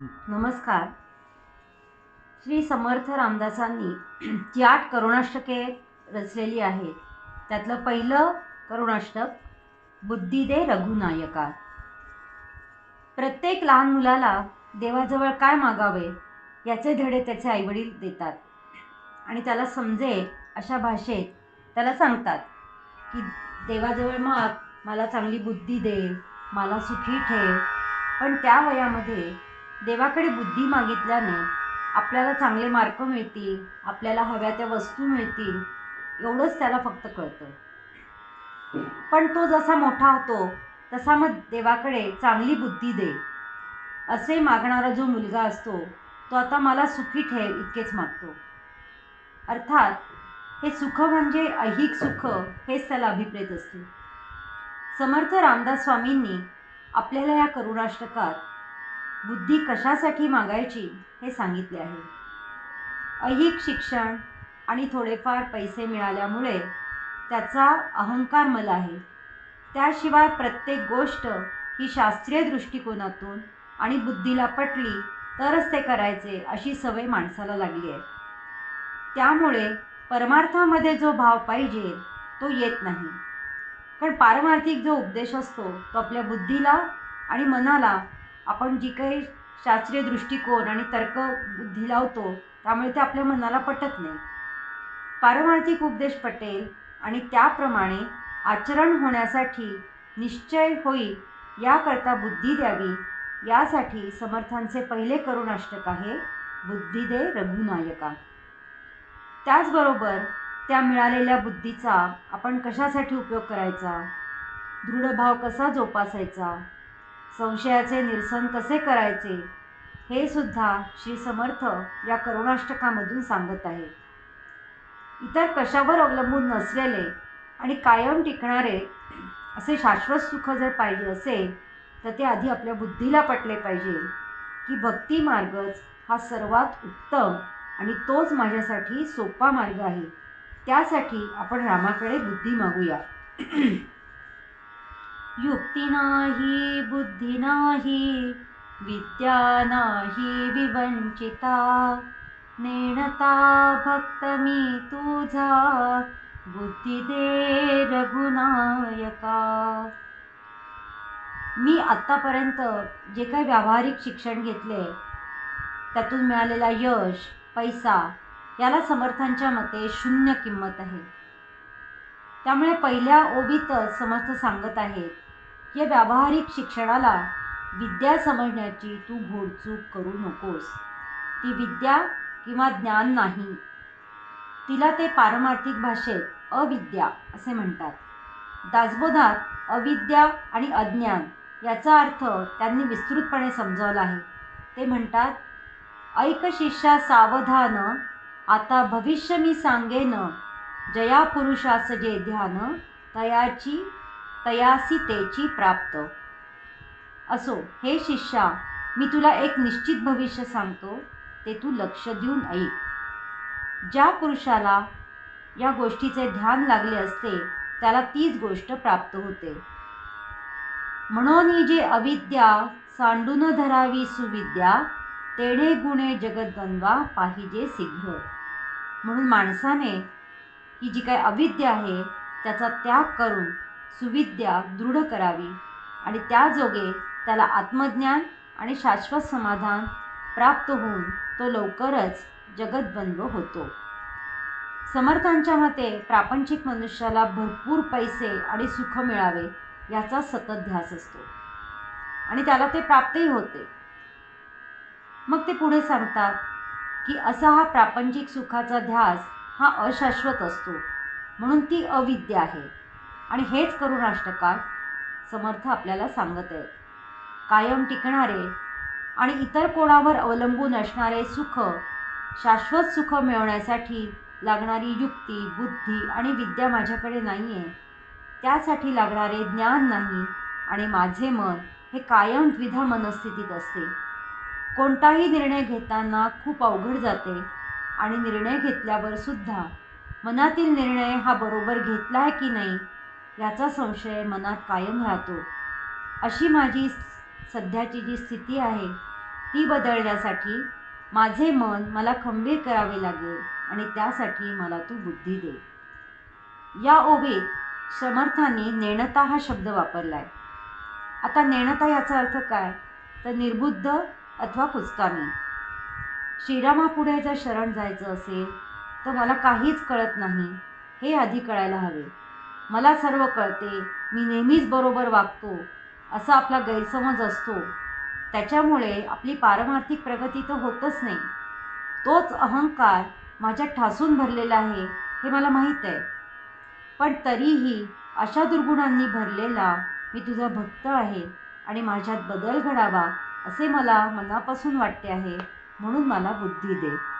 नमस्कार. श्री समर्थ रामदासांनी जी आठ करुणाष्टके रचलेली आहेत त्यातलं पहिलं करुणाष्टक बुद्धी दे रघुनायका. प्रत्येक लहान मुलाला देवाजवळ काय मागावे याचे धडे त्याचे आईवडील देतात. आणि त्याला समजेल अशा भाषेत त्याला सांगतात की देवाजवळ माग मला चांगली बुद्धी दे मला सुखी ठेव. पण त्या वयामध्ये देवाकडे बुद्धी मागितल्याने आपल्याला चांगले मार्क मिळतील आपल्याला हव्या त्या वस्तू मिळतील एवढंच त्याला फक्त कळतं. पण तो जसा मोठा होतो तसा मग देवाकडे चांगली बुद्धी दे असे मागणारा जो मुलगा असतो तो आता मला सुखी ठेव इतकेच मागतो. अर्थात हे सुख म्हणजे ऐहिक सुख हेच त्याला अभिप्रेत असते. समर्थ रामदास स्वामींनी आपल्याला या करुणाष्टकात बुद्धी कशासाठी मागायची हे सांगितले आहे. ऐहिक शिक्षण आणि थोडेफार पैसे मिळाल्यामुळे त्याचा अहंकार मला आहे. त्याशिवाय प्रत्येक गोष्ट ही शास्त्रीय दृष्टिकोनातून आणि बुद्धीला पटली तरच ते करायचे अशी सवय माणसाला लागली आहे. त्यामुळे परमार्थामध्ये जो भाव पाहिजे तो येत नाही. कारण पारमार्थिक जो उपदेश असतो तो आपल्या बुद्धीला आणि मनाला आपण जी काही शास्त्रीय दृष्टिकोन आणि तर्क बुद्धी लावतो त्यामुळे ते आपल्या मनाला पटत नाही. पारमार्थिक उपदेश पटेल आणि त्याप्रमाणे आचरण होण्यासाठी निश्चय होईल याकरता बुद्धी द्यावी. यासाठी समर्थांचे पहिले करुणाष्टक आहे बुद्धी दे रघुनायका. त्याचबरोबर त्या मिळालेल्या बुद्धीचा आपण कशासाठी उपयोग करायचा? दृढभाव कसा जोपासायचा? संशयाचे निरसन कसे करायचे हे सुद्धा श्री समर्थ या करुणाष्टकामधून सांगत आहे. इतर कशावर अवलंबून नसलेले आणि कायम टिकणारे असे शाश्वत सुख जर पाहिजे असेल तर ते आधी आपल्या बुद्धीला पटले पाहिजे की भक्ती मार्गच हा सर्वात उत्तम आणि तोच माझ्यासाठी सोपा मार्ग आहे. त्यासाठी आपण रामाकडे बुद्धी मागूया. युक्ती नाही बुद्धी नाही विद्या नाही विवंचिता. नेणता भक्त मी तुझा बुद्धी दे रघुनायका. मी आत्तापर्यंत जे काही व्यावहारिक शिक्षण घेतले त्यातून मिळालेला यश पैसा याला समर्थांच्या मते शून्य किंमत आहे. त्यामुळे पहिल्या ओबीतच समर्थ सांगत आहेत या व्यावहारिक शिक्षणाला विद्या समजण्याची तू घोडचूक करू नकोस. ती विद्या किंवा ज्ञान नाही. तिला ते पारमार्थिक भाषेत अविद्या असे म्हणतात. दासबोधात अविद्या आणि अज्ञान याचा अर्थ त्यांनी विस्तृतपणे समजावला आहे. ते म्हणतात ऐक शिष्या सावधान आता भविष्य मी सांगेन जया पुरुषास जे ध्यान तयाची तयासितेची प्राप्त. असो हे शिष्या मी तुला एक निश्चित भविष्य सांगतो ते तू लक्ष देऊन ऐक. ज्या पुरुषाला या गोष्टीचे ध्यान लागले असते त्याला तीच गोष्ट प्राप्त होते. म्हणून जे अविद्या सांडून धरावी सुविद्या तेढे गुणे जगद्वंद्वा पाहिजे शीघ्र म्हणून माणसाने ही जी काय अविद्या आहे त्याचा त्याग करून सुविद्या दृढ करावी आणि त्याजोगे त्याला आत्मज्ञान आणि शाश्वत समाधान प्राप्त होऊन तो लवकरच जगद्वंद्व होतो. समर्थांच्या मते प्रापंचिक मनुष्याला भरपूर पैसे आणि सुख मिळावे याचा सतत ध्यास असतो. आणि त्याला ते प्राप्तही होते. मग ते पुढे सांगतात की असा हा प्रापंचिक सुखाचा ध्यास हा अशाश्वत असतो. म्हणून ती अविद्या आहे. आणि हेच करुणाष्टकात समर्थ आपल्याला सांगत आहेत. कायम टिकणारे आणि इतर कोणावर अवलंबून असणारे सुख शाश्वत सुख मिळवण्यासाठी लागणारी युक्ती बुद्धी आणि विद्या माझ्याकडे नाही आहे त्यासाठी लागणारे ज्ञान नाही आणि माझे मन हे कायम द्विधा मनस्थितीत असते. कोणताही निर्णय घेताना खूप अवघड जाते आणि निर्णय घेतल्यावर सुद्धा मनातील निर्णय हा बरोबर घेतला आहे की नाही याचा संशय मनात कायम राहतो. अशी माझी सध्याची जी स्थिती आहे ती बदलण्यासाठी माझे मन मला खंबीर करावे लागेल आणि त्यासाठी मला तू बुद्धी दे. या ओबीत समर्थांनी नेणता हा शब्द वापरला आहे आता नेणता याचा अर्थ काय? तर निर्बुद्ध अथवा कुचकामी श्रीरामापुढे जर शरण जायचं असेल तर मला काहीच कळत नाही. हे आधी कळायला हवे. मला सर्व कळते. मी नेहमीच बरोबर वागतो. असा आपला गैरसमज असतो. त्याच्यामुळे आपली पारमार्थिक प्रगती तर होतच नाही. तोच अहंकार माझ्यात ठासून भरलेला आहे हे मला माहीत आहे. पण तरीही अशा दुर्गुणांनी भरलेला मी तुझा भक्त आहे आणि माझ्यात बदल घडावा असे मला मनापासून वाटते आहे म्हणून मला बुद्धी दे.